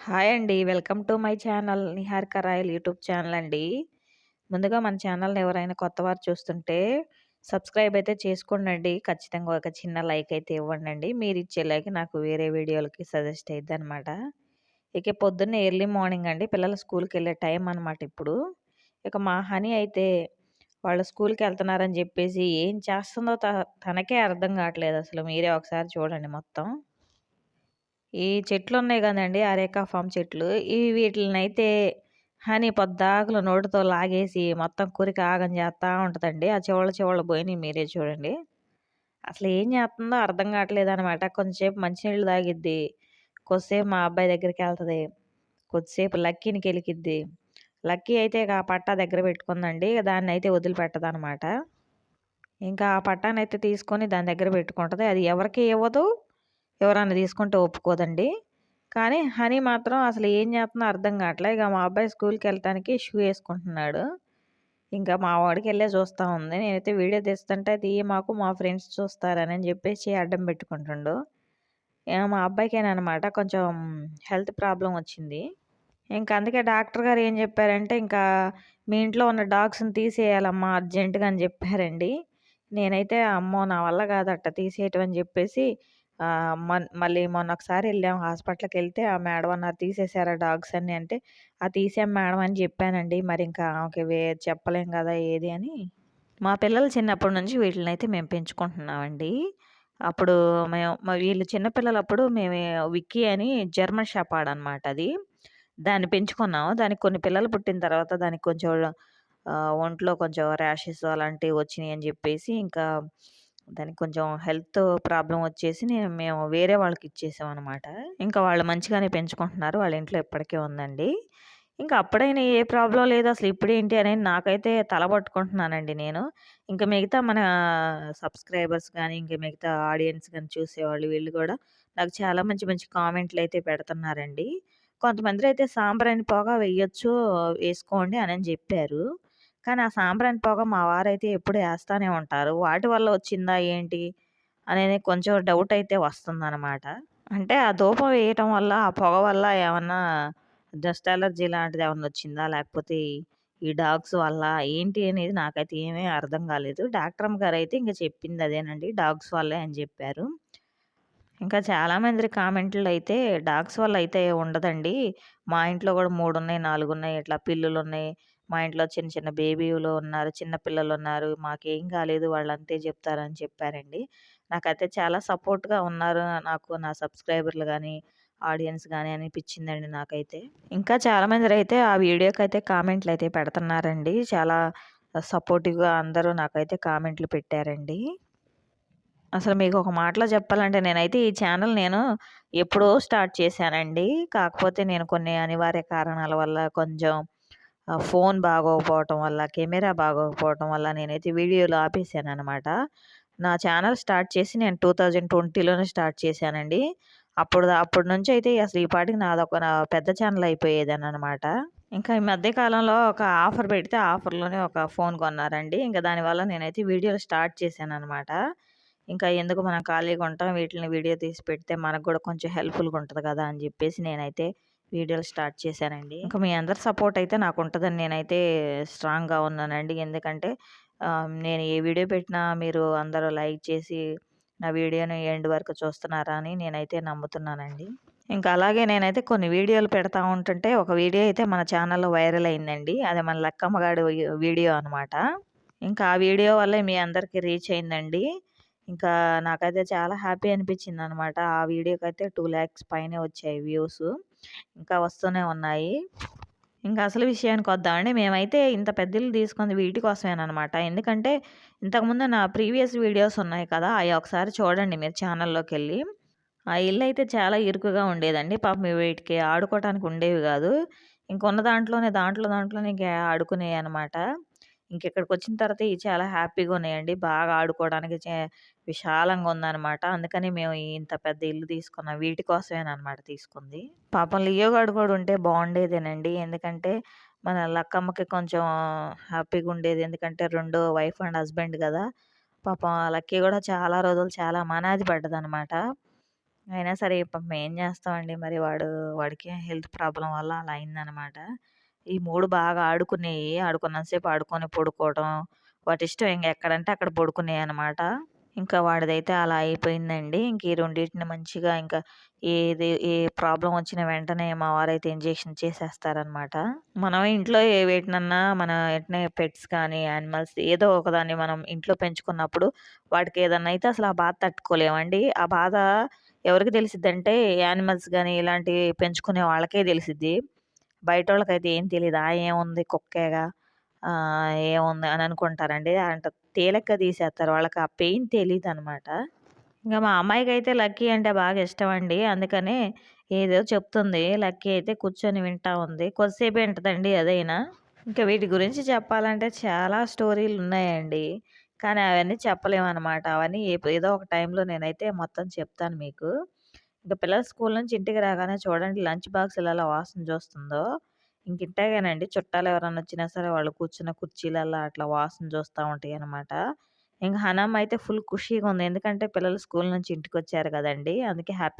Hi అండి. Welcome to my channel Niharika royal YouTube channel అండి. ముందుగా మన ఛానల్‌ని ఎవరైనా కొత్తవారు చూస్తుంటే సబ్స్క్రైబ్ అయితే చేసుకోండండి. ఖచ్చితంగా ఒక చిన్న లైక్ అయితే ఇవ్వండి మీరు ఇచ్చే లైక్ నాకు వేరే వీడియోలకి సజెస్ట్ అయిద్దనమాట. ఇక పొద్దున్న ఎర్లీ మార్నింగ్ అండి. పిల్లలు స్కూల్‌కెళ్ళే టైం అనమాట ఇప్పుడు. ఇక మా హనీ అయితే వాళ్ళు స్కూల్‌కెళ్తున్నారని చెప్పేసి ఏం చేస్తుందో తనకే అర్థం కావట్లేదు అసలు. మీరే ఒకసారి చూడండి మొత్తం. ఈ చెట్లు ఉన్నాయి కదండి అరేకా ఫామ్ చెట్లు. ఈ వీటినైతే హనీ పొద్దాకుల నోటితో లాగేసి మొత్తం కురికి ఆగం చేస్తూ ఉంటుందండి ఆ చివళ్ళ చివళ్ళ పోయినాయి మీరే చూడండి. అసలు ఏం చేస్తుందో అర్థం గాట్లేదనమాట. కొంచెంసేపు మంచినీళ్ళు తాగిద్ది. కొద్దిసేపు మా అబ్బాయి దగ్గరికి వెళ్తుంది కొద్దిసేపు లక్కీని కెలికిద్ది. లక్కీ అయితే ఆ పట్టా దగ్గర పెట్టుకుందండి. దాన్నయితే వదిలిపెట్టదనమాట. ఇంకా ఆ పట్టానైతే తీసుకొని దాని దగ్గర పెట్టుకుంటుంది అది ఎవరికి ఇవ్వదు. ఎవరన్నా తీసుకుంటే ఒప్పుకోదండి. కానీ హనీ మాత్రం అసలు ఏం జేత్తందో అర్థం కావట్లే ఇక మా అబ్బాయి స్కూల్కి వెళ్ళటానికి షూ వేసుకుంటున్నాడు ఇంకా మా వాడికి వెళ్ళే చూస్తూ ఉంది. నేనైతే వీడియో తీస్తుంటే అది మాకు మా ఫ్రెండ్స్ చూస్తారని చెప్పేసి అడ్డం పెట్టుకుంటుండు. మా అబ్బాయికేనమాట కొంచెం హెల్త్ ప్రాబ్లం వచ్చింది. ఇంకా అందుకే డాక్టర్ గారు ఏం చెప్పారంటే ఇంకా మీ ఇంట్లో ఉన్న డాగ్స్‌ని తీసేయాలమ్మా అర్జెంట్‌గా అని చెప్పారండి నేనైతే అమ్మో! నా వల్ల గాదు తీసేయటం అని చెప్పేసి మళ్ళీ మొన్న ఒకసారి వెళ్ళాం హాస్పిటల్కి వెళ్తే ఆ మేడం అన్నారు "తీసేసారా డాగ్స్ అన్ని అంటే, "ఆ! తీసాం మేడం" అని చెప్పానండి మరి ఇంకా ఆమెకి వే చెప్పలేం కదా ఏది అని. మా పిల్లలు చిన్నప్పటి నుంచి వీటిలనైతే మేము పెంచుకుంటున్నామండి. అప్పుడు మేము వీళ్ళు చిన్నపిల్లలప్పుడు మేము విక్కీ అని జర్మన్ షపాడ్ అనమాట అది. దాన్ని పెంచుకున్నాము దానికి కొన్ని పిల్లలు పుట్టిన తర్వాత దానికి కొంచెం ఒంట్లో కొంచెం ర్యాషెస్ అలాంటివి వచ్చినాయి అని చెప్పేసి ఇంకా దానికి కొంచెం హెల్త్ ప్రాబ్లం వచ్చేసి నేను మేము వేరే వాళ్ళకి ఇచ్చేసాం అనమాట ఇంకా వాళ్ళు మంచిగానే పెంచుకుంటున్నారు. వాళ్ళ ఇంట్లో ఇప్పటికే ఉందండి. ఇంకా అప్పుడైనా ఏ ప్రాబ్లం లేదు అసలు ఇప్పుడేంటి అనేది నాకైతే తల పట్టుకుంటున్నానండి నేను. ఇంకా మిగతా మన సబ్స్క్రైబర్స్ కానీ ఇంకా మిగతా ఆడియన్స్ కానీ చూసేవాళ్ళు వీళ్ళు కూడా నాకు చాలా మంచి మంచి కామెంట్లు అయితే పెడుతున్నారండి. కొంతమందిరైతే సాంబ్రాణి పొగ వేయొచ్చు వేసుకోండి అని చెప్పారు కానీ ఆ సాంబ్రాణి పొగ మా వారైతే ఎప్పుడు వేస్తూనే ఉంటారు. వాటి వల్ల వచ్చిందా ఏంటి? అనేది కొంచెం డౌట్ అయితే వస్తుందన్నమాట అంటే ఆ ధూపం వేయటం వల్ల, ఆ పొగ వల్ల ఏమన్నా డస్ట్ అలర్జీ లాంటిది ఏమన్నా వచ్చిందా? లేకపోతే ఈ డాగ్స్ వల్ల ఏంటి అనేది నాకైతే ఏమీ అర్థం కాలేదు. డాక్టర్ గారు అయితే ఇంక చెప్పింది అదేనండి. డాగ్స్ వల్లే అని చెప్పారు ఇంకా చాలామంది కామెంట్లు అయితే డాగ్స్ వల్ల అయితే ఉండదండి. మా ఇంట్లో కూడా మూడు ఉన్నాయి, నాలుగు ఉన్నాయి. ఇట్లా పిల్లులు ఉన్నాయి మా ఇంట్లో చిన్న చిన్న బేబీలు ఉన్నారు. చిన్న పిల్లలు ఉన్నారు మాకేం కాలేదు. వాళ్ళంతే చెప్తారని చెప్పారండి. నాకైతే చాలా సపోర్ట్‌గా ఉన్నారు. నాకు నా సబ్స్క్రైబర్‌లు కానీ ఆడియన్స్ కానీ అనిపిచ్చిందండి నాకైతే. ఇంకా చాలామందిరైతే ఆ వీడియోకైతే కామెంట్‌లయితే పెడుతున్నారండి. చాలా సపోర్టివ్‌గా అందరూ నాకైతే కామెంట్‌లు పెట్టారండి. అసలు మీకు ఒక మాటలో చెప్పాలంటే నేనైతే ఈ ఛానల్ నేను ఎప్పుడో స్టార్ట్ చేశానండి. కాకపోతే నేను కొన్ని అనివార్య కారణాల వల్ల కొంచెం ఫోన్ బాగోకపోవటం వల్ల, కెమెరా బాగోకపోవటం వల్ల నేనైతే వీడియోలు ఆపేసాను అనమాట నా ఛానల్ స్టార్ట్ చేసి నేను 2020లోనే స్టార్ట్ చేశానండి. అప్పుడు అప్పటి నుంచయితే అసలు ఈ పాటికి నాదొక నా పెద్ద ఛానల్ అయిపోయేదనమాట. ఇంకా ఈ మధ్య కాలంలో ఒక ఆఫర్ పెడితే ఆఫర్‌లోనే ఒక ఫోన్ కొన్నారండి. ఇంకా దానివల్ల నేనైతే వీడియోలు స్టార్ట్ చేశాను అనమాట ఇంకా ఎందుకు మనం ఖాళీగా ఉంటాం. వీటిని వీడియో తీసి పెడితే మనకు కూడా కొంచెం హెల్ప్‌ఫుల్‌గా ఉంటుంది కదా అని చెప్పేసి నేనైతే వీడియోలు స్టార్ట్ చేశానండి. ఇంకా మీ అందరి సపోర్ట్ అయితే నాకు ఉంటుందని నేనైతే స్ట్రాంగ్‌గా ఉన్నానండి. ఎందుకంటే నేను ఏ వీడియో పెట్టినా మీరు అందరూ లైక్ చేసి నా వీడియోని ఎండ్ వరకు చూస్తున్నారా అని నేనైతే నమ్ముతున్నానండి. ఇంకా అలాగే నేనైతే కొన్ని వీడియోలు పెడతా ఉంటుంటే ఒక వీడియో అయితే మన ఛానల్‌లో వైరల్ అయిందండి. అది మన లక్కమ్మగాడి వీడియో అనమాట. ఇంకా ఆ వీడియో వల్లే మీ అందరికి రీచ్ అయిందండి. ఇంకా నాకైతే చాలా హ్యాపీ అనిపిచ్చిందనమాట. ఆ వీడియోకైతే 2,00,000 పైనే వచ్చాయి వ్యూస్. ఇంకా వస్తూనే ఉన్నాయి. ఇంకా అసలు విషయానికి వద్దామండి మేమైతే ఇంత పెద్ద ఇల్లు తీసుకుంది వీటి కోసమేనమాట ఎందుకంటే ఇంతకుముందు నా ప్రీవియస్ వీడియోస్ ఉన్నాయి కదా! అవి ఒకసారి చూడండి మీరు ఛానల్‌లోకెళ్ళి. ఆ ఇల్లు అయితే చాలా ఇరుకుగా ఉండేదండి. పాపం వీటికి ఆడుకోవటానికి ఉండేవి కాదు ఇంకొన్న దాంట్లోనే దాంట్లో దాంట్లోనే ఆడుకునేవి అనమాట ఇంకెక్కడికి వచ్చిన తర్వాత ఇవి చాలా హ్యాపీగా ఉన్నాయండి. బాగా ఆడుకోవడానికి చే విశాలంగా ఉందనమాట. అందుకని మేము ఇంత పెద్ద ఇల్లు తీసుకున్నాం. వీటి కోసమేనమాట తీసుకుంది. పాపం లియోగాడు కూడా ఉంటే బాగుండేదేనండి ఎందుకంటే మన లక్కమ్మకి కొంచెం హ్యాపీగా ఉండేది. ఎందుకంటే రెండో వైఫ్ అండ్ హస్బెండ్ కదా పాపం లక్కీ కూడా చాలా రోజులు చాలా మనాది పడ్డదనమాట. అయినా సరే పాపం ఏం చేస్తామండి మరి వాడు వాడికి హెల్త్ ప్రాబ్లం వల్ల అలా అయిందనమాట. ఈ మూడు బాగా ఆడుకునేవి ఆడుకున్నంతసేపు ఆడుకొని పడుకోవడం. వాటి ఇష్టం ఇంక ఎక్కడంటే అక్కడ పడుకునేయనమాట. ఇంకా వాడిదైతే అలా అయిపోయిందండి. ఇంక ఈ రెండిటిని మంచిగా ఇంకా ఏది ఏ ప్రాబ్లం వచ్చిన వెంటనే మా వారైతే ఇంజెక్షన్ చేసేస్తారనమాట. మనం ఇంట్లో ఏ వేటినన్నా మన వెంటనే పెట్స్ కానీ, యానిమల్స్ ఏదో ఒకదాన్ని మనం ఇంట్లో పెంచుకున్నప్పుడు వాటికి ఏదన్నా అయితే అసలు ఆ బాధ తట్టుకోలేమండి. ఆ బాధ ఎవరికి తెలిసిద్దంటే యానిమల్స్ కానీ ఇలాంటివి పెంచుకునే వాళ్ళకే తెలిసిద్ది. బయట వాళ్ళకైతే ఏం తెలియదు ఆ! ఏముంది కుక్కేగా ఏముంది అని అనుకుంటారండి. అంట తేలిగ్గా తీసేస్తారు. వాళ్ళకి ఆ పెయిన్ తెలియదు అనమాట ఇంకా మా అమ్మాయికైతే లక్కీ అంటే బాగా ఇష్టం అండి అందుకనే ఏదో చెప్తుంది. లక్కీ అయితే కూర్చొని వింటా ఉంది. కొద్దిసేపు ఇంటదండి అదైనా. ఇంకా వీటి గురించి చెప్పాలంటే చాలా స్టోరీలు ఉన్నాయండి కానీ అవన్నీ చెప్పలేమనమాట. అవన్నీ ఏదో ఒక టైంలో నేనైతే మొత్తం చెప్తాను మీకు. ఇంకా పిల్లలు స్కూల్ నుంచి ఇంటికి రాగానే చూడండి లంచ్ బాక్సులు ఇలా వాసన చూస్తుందో. ఇంక ఇంటాగానండి చుట్టాలు ఎవరైనా వచ్చినా సరే వాళ్ళు కూర్చున్న కుర్చీలల్లా అట్లా వాసన చూస్తా ఉంటాయనమాట. ఇంక హనమ్మ అయితే ఫుల్ ఖుషీగా ఉంది. ఎందుకంటే పిల్లలు స్కూల్ నుంచి ఇంటికి వచ్చారు కదండి అందుకే హ్యాపీ